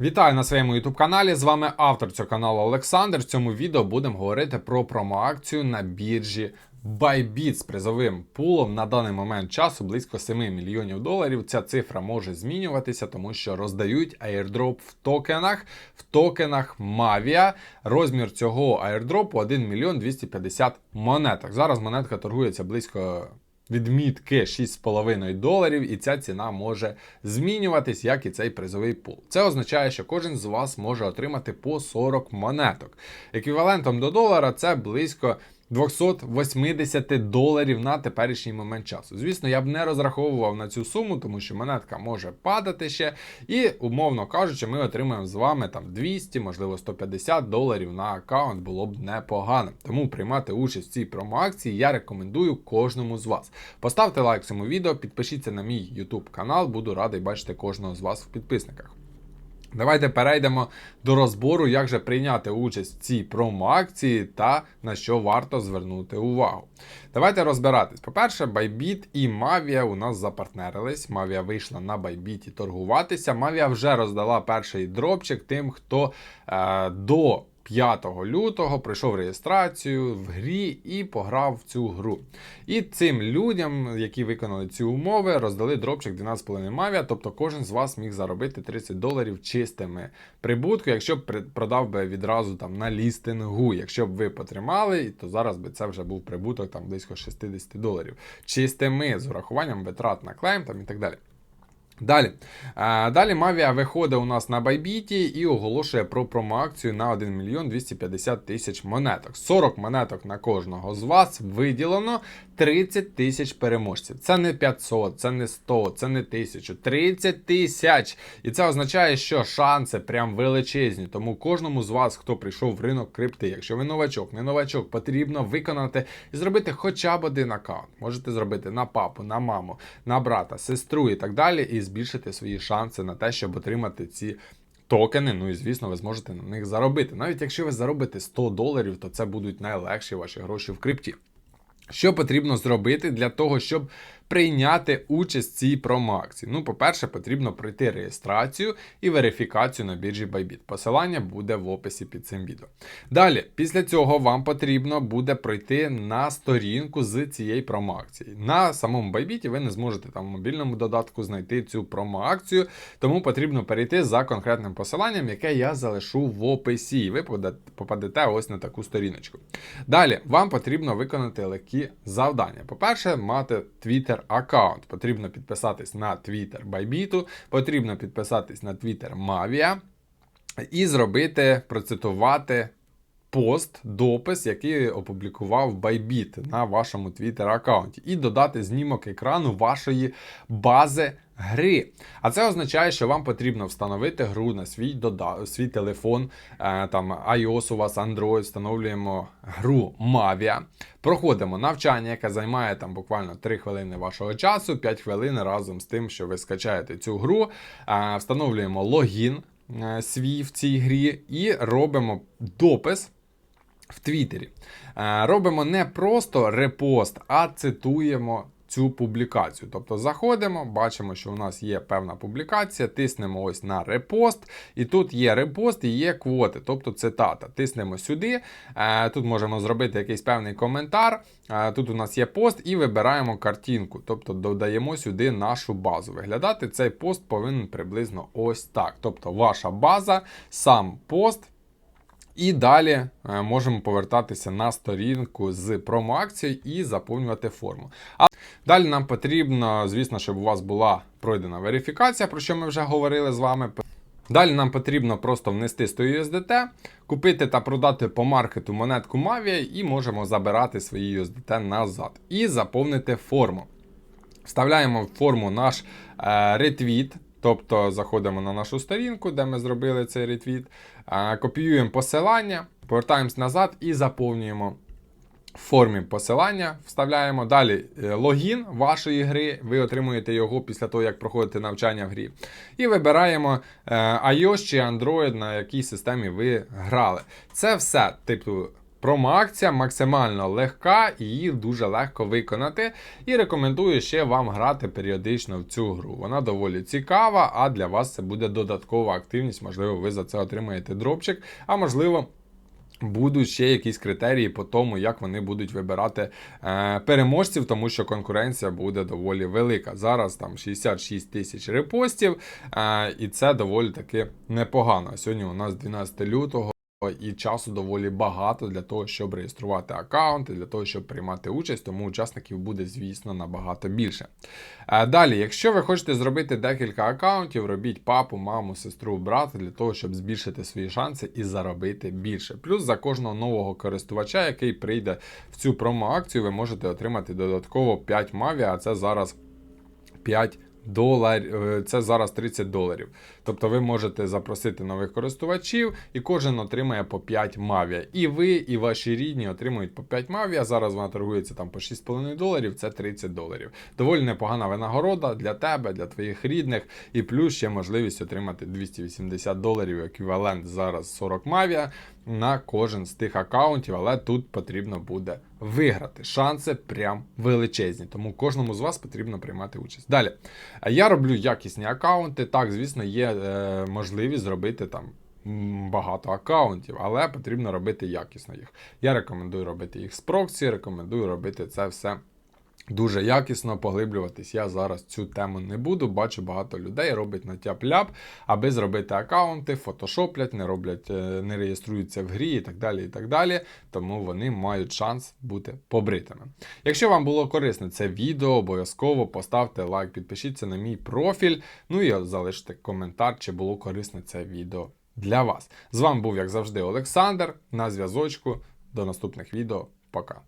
Вітаю на своєму YouTube каналі. З вами автор цього каналу Олександр. В цьому відео будемо говорити про промоакцію на біржі Bybit з призовим пулом на даний момент часу близько 7 мільйонів доларів. Ця цифра може змінюватися, тому що роздають airdrop в токенах, в токенах Mavia. Розмір цього airdropу 1 мільйон 250 монеток. Зараз монетка торгується близько відмітки 6,5 доларів, і ця ціна може змінюватись, як і цей призовий пул. Це означає, що кожен з вас може отримати по 40 монеток. Еквівалентом до долара це близько 280 доларів на теперішній момент часу. Звісно, я б не розраховував на цю суму, тому що монетка може падати ще. І, умовно кажучи, ми отримаємо з вами там 200, можливо, 150 доларів на аккаунт було б непогано. Тому приймати участь в цій промоакції я рекомендую кожному з вас. Поставте лайк цьому відео, підпишіться на мій YouTube канал, буду радий бачити кожного з вас в підписниках. Давайте перейдемо до розбору, як же прийняти участь в цій промо-акції та на що варто звернути увагу. Давайте розбиратись. По-перше, Bybit і Mavia у нас запартнерились. Mavia вийшла на Bybit торгуватися. Mavia вже роздала перший дропчик тим, хто е, до 5 лютого пройшов реєстрацію в грі і пограв в цю гру. І цим людям, які виконали ці умови, роздали дропчик 12,5 Mavia, тобто кожен з вас міг заробити 30 доларів чистими прибутку, якщо б продав би відразу там на лістингу. Якщо б ви потримали, то зараз би це вже був прибуток там близько 60 доларів. Чистими з урахуванням витрат на клейм там і так далі. Далі. Далі Mavia виходить у нас на Байбіті і оголошує про промоакцію на 1 мільйон 250 тисяч монеток. 40 монеток на кожного з вас виділено 30 тисяч переможців. Це не 500, це не 100, це не 1000, 30 тисяч. І це означає, що шанси прям величезні. Тому кожному з вас, хто прийшов в ринок крипти, якщо ви новачок, не новачок, потрібно виконати і зробити хоча б один аккаунт. Можете зробити на папу, на маму, на брата, сестру і так далі, і збільшити свої шанси на те, щоб отримати ці. Токени, ну і звісно, ви зможете на них заробити. Навіть якщо ви заробите 100 доларів, то це будуть найлегші ваші гроші в крипті. Що потрібно зробити для того, щоб прийняти участь в цій промоакції? Ну, по-перше, потрібно пройти реєстрацію і верифікацію на біржі Bybit. Посилання буде в описі під цим відео. Далі, після цього вам потрібно буде пройти на сторінку з цієї промоакції. На самому Bybit ви не зможете там в мобільному додатку знайти цю промоакцію, тому потрібно перейти за конкретним посиланням, яке я залишу в описі. І ви попадете ось на таку сторіночку. Далі вам потрібно виконати легкі завдання. По-перше, мати Twitter аккаунт. Потрібно підписатись на Twitter Bybit, потрібно підписатись на Twitter Mavia і зробити, процитувати пост, допис, який опублікував Bybit на вашому Twitter аккаунті, і додати знімок екрану вашої бази. Гри, а це означає, що вам потрібно встановити гру на свій дода... свій телефон, е, там iOS у вас Android, встановлюємо гру Mavia, проходимо навчання, яке займає там буквально 3 хвилини вашого часу, 5 хвилин разом з тим, що ви скачаєте цю гру, е, встановлюємо логін е, свій в цій грі і робимо допис в Твіттері. Е, Робимо не просто репост, а цитуємо. Цю публікацію. Тобто заходимо, бачимо, що у нас є певна публікація, тиснемо ось на репост, і тут є репост і є квоти, тобто цитата. Тиснемо сюди. Е, Тут можемо зробити якийсь певний коментар. Е, Тут у нас є пост і вибираємо картинку, тобто додаємо сюди нашу базу. Виглядати цей пост повинен приблизно ось так. Тобто ваша база, сам пост. І далі е, можемо повертатися на сторінку з промоакцією і заповнювати форму. А далі нам потрібно, звісно, щоб у вас була пройдена верифікація, про що ми вже говорили з вами. Далі нам потрібно просто внести 100 USDT, купити та продати по маркету монетку Mavia і можемо забирати свої USDT назад і заповнити форму. Вставляємо в форму наш е, ретвіт, тобто заходимо на нашу сторінку, де ми зробили цей ретвіт, копіюємо посилання, повертаємось назад і заповнюємо. В формі посилання вставляємо далі е, логін вашої гри. Ви отримуєте його після того, як проходите навчання в грі. І вибираємо е, iOS чи Android, на якій системі ви грали. Це все, типу, Промоакція максимально легка її дуже легко виконати. І рекомендую ще вам грати періодично в цю гру. Вона доволі цікава, а для вас це буде додаткова активність. Можливо, ви за це отримаєте дропчик, а можливо. Будуть ще якісь критерії по тому, як вони будуть вибирати е, переможців, тому що конкуренція буде доволі велика. Зараз там 66 тисяч репостів, е, і це доволі таки непогано. Сьогодні у нас 12 лютого. І часу доволі багато для того, щоб реєструвати аккаунти, для того, щоб приймати участь, тому учасників буде, звісно, набагато більше. Е, Далі, якщо ви хочете зробити декілька аккаунтів, робіть папу, маму, сестру, брата для того, щоб збільшити свої шанси і заробити більше. Плюс за кожного нового користувача, який прийде в цю промо-акцію, ви можете отримати додатково 5 маві, а це зараз 5 доларів, е, це зараз 30 доларів. Тобто ви можете запросити нових користувачів, і кожен отримає по 5 мавія. І ви, і ваші рідні отримують по 5 мавія. Зараз вона торгується там по 6,5 доларів, це 30 доларів. Доволі непогана винагорода для тебе, для твоїх рідних, і плюс ще можливість отримати 280 доларів еквівалент зараз 40 мавія на кожен з тих аккаунтів, але тут потрібно буде виграти. Шанси прям величезні, тому кожному з вас потрібно приймати участь. Далі я роблю якісні аккаунти. Так, звісно, є е, можливість зробити там. Багато аккаунтів, але потрібно робити якісно їх. Я рекомендую робити їх з проксі, рекомендую робити це все дуже якісно, поглиблюватись. Я зараз цю тему не буду. Бачу, багато людей робить на тяп-ляп, аби зробити аккаунти, фотошоплять, не роблять, е, не реєструються в грі і так далі. і так далі. Тому вони мають шанс бути побритими. Якщо вам було корисне це відео, обов'язково поставте лайк, підпишіться на мій профіль. Ну і залиште коментар, чи було корисне це відео для вас. З вами був, як завжди, Олександр. На зв'язочку. До наступних відео. Пока.